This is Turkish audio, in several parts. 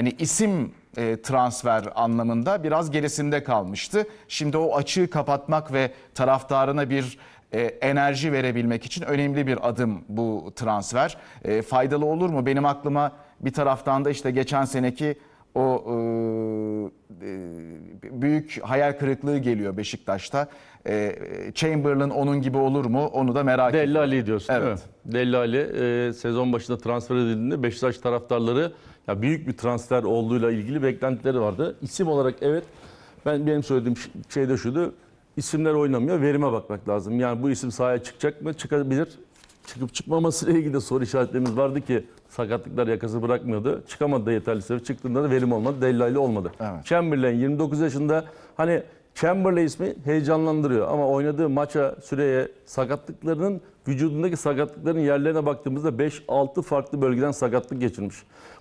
hani isim e, transfer anlamında biraz gerisinde kalmıştı. Şimdi o açığı kapatmak ve taraftarına bir e, enerji verebilmek için önemli bir adım bu transfer. E, faydalı olur mu? Benim aklıma bir taraftan da işte geçen seneki o e, e, büyük hayal kırıklığı geliyor Beşiktaş'ta. E, Chamberlain onun gibi olur mu? Onu da merak ediyorum. Ali diyorsun değil mi? Evet. Delli Ali e, sezon başında transfer edildiğinde Beşiktaş taraftarları ya büyük bir transfer olduğuyla ilgili beklentileri vardı. İsim olarak evet ben benim söylediğim şey de şuydu. İsimler oynamıyor, verime bakmak lazım. Yani bu isim sahaya çıkacak mı? Çıkabilir. Çıkıp çıkmamasıyla ilgili de soru işaretlerimiz vardı ki sakatlıklar yakası bırakmıyordu. Çıkamadı da yeterli seviye. Çıktığında da verim olmadı. Delli Ali olmadı. Evet. Chamberlain 29 yaşında hani Chamberlain ismi heyecanlandırıyor ama oynadığı maça, süreye, sakatlıklarının vücudundaki sakatlıkların yerlerine baktığımızda 5-6 farklı bölgeden sakatlık geçirmiş.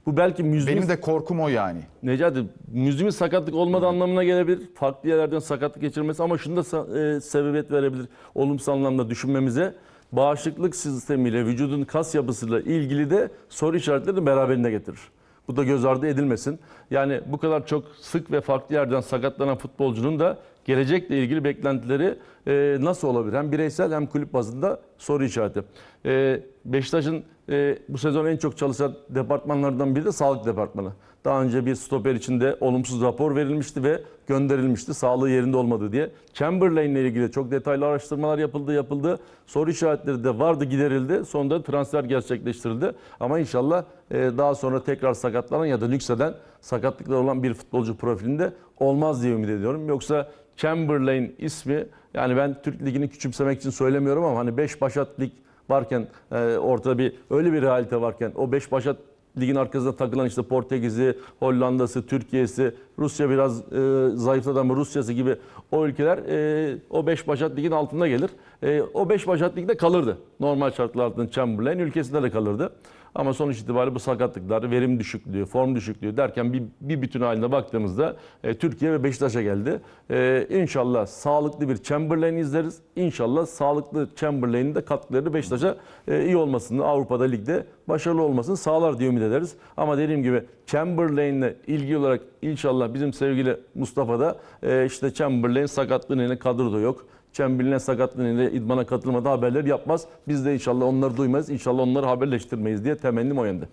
Bu belki müzmin, Benim de korkum o yani. Necati, müzmin sakatlık olmadığı anlamına gelebilir. Farklı yerlerden sakatlık geçirmesi ama şunu da e, sebebiyet verebilir olumsuz anlamda düşünmemize. Bağışıklık sistemiyle, vücudun kas yapısıyla ilgili de soru işaretlerini beraberinde getirir. Bu da göz ardı edilmesin. Yani bu kadar çok sık ve farklı yerden sakatlanan futbolcunun da gelecekle ilgili beklentileri e, nasıl olabilir? Hem bireysel hem kulüp bazında soru işareti. E, Beşiktaş'ın e, bu sezon en çok çalışan departmanlardan biri de sağlık departmanı. Daha önce bir stoper için de olumsuz rapor verilmişti ve gönderilmişti sağlığı yerinde olmadı diye. Chamberlain ile ilgili çok detaylı araştırmalar yapıldı, yapıldı. Soru işaretleri de vardı, giderildi. Sonunda transfer gerçekleştirildi. Ama inşallah e, daha sonra tekrar sakatlanan ya da nükseden sakatlıklar olan bir futbolcu profilinde olmaz diye ümit ediyorum. Yoksa Chamberlain ismi yani ben Türk Ligi'ni küçümsemek için söylemiyorum ama hani 5 başat lig varken e, ortada bir öyle bir realite varken o 5 başat ligin arkasında takılan işte Portekiz'i, Hollanda'sı, Türkiye'si, Rusya biraz e, zayıfladı ama Rusya'sı gibi o ülkeler e, o 5 başat ligin altında gelir. E, o 5 başat ligde kalırdı. Normal şartlar altında Chamberlain ülkesinde de kalırdı. Ama sonuç itibariyle bu sakatlıklar, verim düşüklüğü, form düşüklüğü derken bir, bir bütün halinde baktığımızda e, Türkiye ve Beşiktaş'a geldi. E, inşallah sağlıklı bir Chamberlain izleriz. İnşallah sağlıklı Chamberlain'in de katkıları Beşiktaş'a e, iyi olmasını, Avrupa'da ligde başarılı olmasını sağlar diye ümit ederiz. Ama dediğim gibi Chamberlain'le ilgili olarak inşallah bizim sevgili Mustafa da e, işte Chamberlain sakatlığı nedeniyle kadroda yok. Chamberlain sakatlığı nedeniyle idmana katılmadı haberler yapmaz. Biz de inşallah onları duymayız. İnşallah onları haberleştirmeyiz diye temennim o yönde.